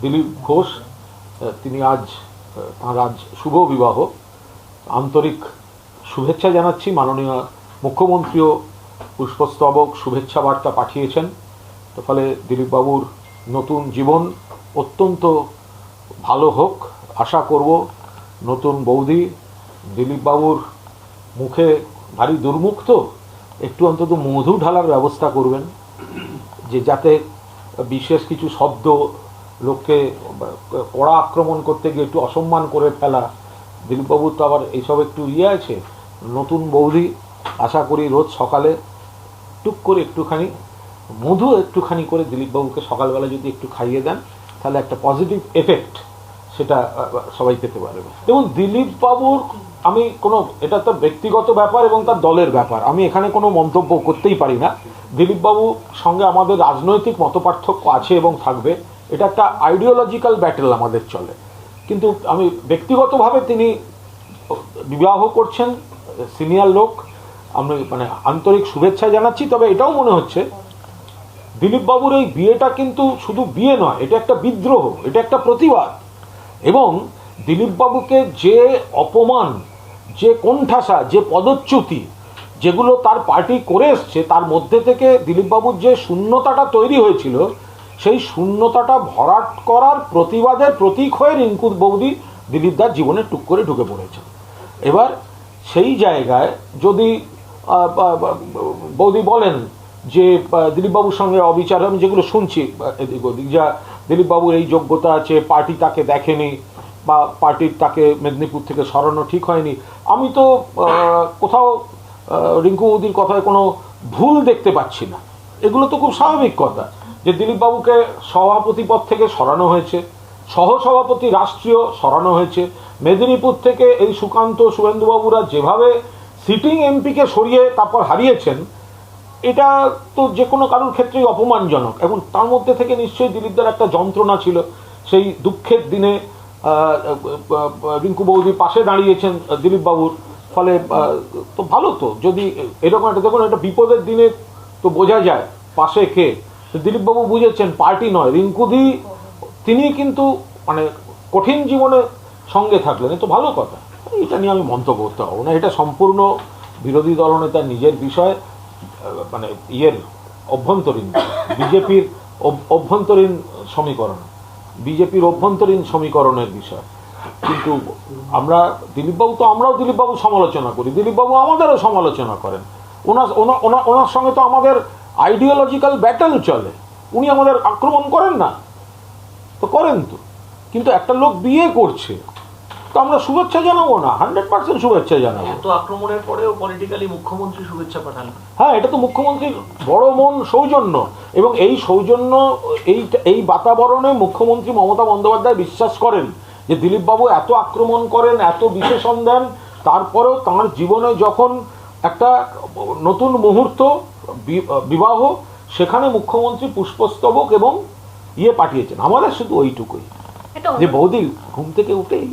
দিলীপ ঘোষ তিনি আজ তাঁর আজ শুভ বিবাহ। আন্তরিক শুভেচ্ছা জানাচ্ছি মাননীয় মুখ্যমন্ত্রীও পুষ্পস্তবক শুভেচ্ছা বার্তা পাঠিয়েছেন। তো ফলে দিলীপবাবুর নতুন জীবন অত্যন্ত ভালো হোক, আশা করব নতুন বৌদি দিলীপবাবুর মুখে ভারী দুর্মুখ তো, একটু অন্তত মধু ঢালার ব্যবস্থা করবেন যে যাতে বিশেষ কিছু শব্দ লোককে কড়া আক্রমণ করতে গিয়ে একটু অসম্মান করে ফেলা। দিলীপবাবুর তো আবার এইসব একটু ইয়ে আছে। নতুন বৌদি, আশা করি রোজ সকালে টুক করে একটুখানি, মধু একটুখানি করে দিলীপবাবুকে সকালবেলা যদি একটু খাইয়ে দেন, তাহলে একটা পজিটিভ এফেক্ট সেটা সবাই পেতে পারবে। এবং দিলীপবাবুর, আমি কোনো, এটা তো ব্যক্তিগত ব্যাপার এবং তার দলের ব্যাপার। আমি এখানে কোনো মন্তব্য করতেই পারি না। দিলীপবাবুর সঙ্গে আমাদের রাজনৈতিক মতপার্থক্য আছে এবং থাকবে। এটা একটা আইডিওলজিক্যাল ব্যাটেল আমাদের চলে। কিন্তু আমি ব্যক্তিগতভাবে তিনি বিবাহ করছেন সিনিয়র লোক আমি মানে আন্তরিক শুভেচ্ছা জানাচ্ছি, তবে এটাও মনে হচ্ছে দিলীপবাবুর এই বিয়েটা কিন্তু শুধু বিয়ে নয়, এটা একটা বিদ্রোহ, এটা একটা প্রতিবাদ। এবং দিলীপবাবুকে যে অপমান, যে কোণঠাসা, যে পদচ্যুতি যেগুলো তার পার্টি করে এসছে, তার মধ্যে থেকে দিলীপবাবুর যে শূন্যতাটা তৈরি হয়েছিল সেই শূন্যতাটা ভরাট করার প্রতিবাদের প্রতীক হয়ে রিঙ্কু বৌদি দিলীপ দিলীপদার জীবনে টুক করে ঢুকে পড়েছে এবার সেই জায়গায় যদি বৌদি বলেন যে দিলীপবাবুর সঙ্গে অবিচার আমি যেগুলো শুনছি এদিক ওদিক, যা দিলীপবাবুর এই যোগ্যতা আছে, পার্টি তাকে দেখেনি বা পার্টির তাকে মেদিনীপুর থেকে সরানো ঠিক হয়নি, আমি তো কোথাও রিঙ্কু বৌদির কথায় কোনো ভুল দেখতে পাচ্ছি না। এগুলো তো খুব স্বাভাবিক কথা। যে দিলীপবাবুকে সভাপতি পদ থেকে সরানো হয়েছে, সহসভাপতি রাষ্ট্রীয় সরানো হয়েছে, মেদিনীপুর থেকে এই সুকান্ত শুভেন্দুবাবুরা যেভাবে সিটিং এমপিকে সরিয়ে তারপর হারিয়েছেন, এটা তো যে কোনো কারোর ক্ষেত্রেই অপমানজনক। এবং তার মধ্যে থেকে নিশ্চয়ই দিলীপদার একটা যন্ত্রণা ছিল। সেই দুঃখের দিনে রিঙ্কু বৌদি পাশে দাঁড়িয়েছেন দিলীপবাবুর। ফলে তো ভালো তো, যদি এরকম একটা, দেখুন, একটা বিপদের দিনে তো বোঝা যায় পাশে কে। দিলীপবাবু বুঝেছেন, পার্টি নয়। রিঙ্কুদি, তিনি কিন্তু মানে কঠিন জীবনে সঙ্গে থাকলেন। তো ভালো কথা। এটা নিয়ে আমি মন্তব্য করতে পারব না। এটা সম্পূর্ণ বিরোধী দলনেতার নিজের বিষয় মানে ইয়ের অভ্যন্তরীণ, বিজেপির অভ্যন্তরীণ সমীকরণ, বিজেপির অভ্যন্তরীণ সমীকরণের বিষয়। কিন্তু আমরা দিলীপবাবু তো আমরাও দিলীপবাবু সমালোচনা করি। দিলীপবাবু আমাদেরও সমালোচনা করেন। ওনার ওনা- ওনা- ওনার সঙ্গে তো আমাদের আইডিওলজিক্যাল ব্যাটেল চলে। উনি আমাদের আক্রমণ করেন না। তো করেন তো। কিন্তু একটা লোক বিয়ে করছে। তো আমরা শুভেচ্ছা জানাব না। হান্ড্রেড পার্সেন্ট শুভেচ্ছা জানাব। এত আক্রমণের পরেও পলিটিক্যালি মুখ্যমন্ত্রী শুভেচ্ছা পাঠান। হ্যাঁ এটা তো মুখ্যমন্ত্রীর বড় মন সৌজন্য। এবং এই সৌজন্য এই এই বাতাবরণে মুখ্যমন্ত্রী মমতা বন্দ্যোপাধ্যায় বিশ্বাস করেন যে দিলীপবাবু এত আক্রমণ করেন এত বিশেষণ দেন তারপরেও তাঁর জীবনে যখন একটা নতুন মুহূর্ত বিবাহ সেখানে মুখ্যমন্ত্রী পুষ্পস্তবক এবং ইয়ে পাঠিয়েছেন। আমাদের শুধু ওইটুকুই। এটা যে বৌদি ঘুম থেকে উঠে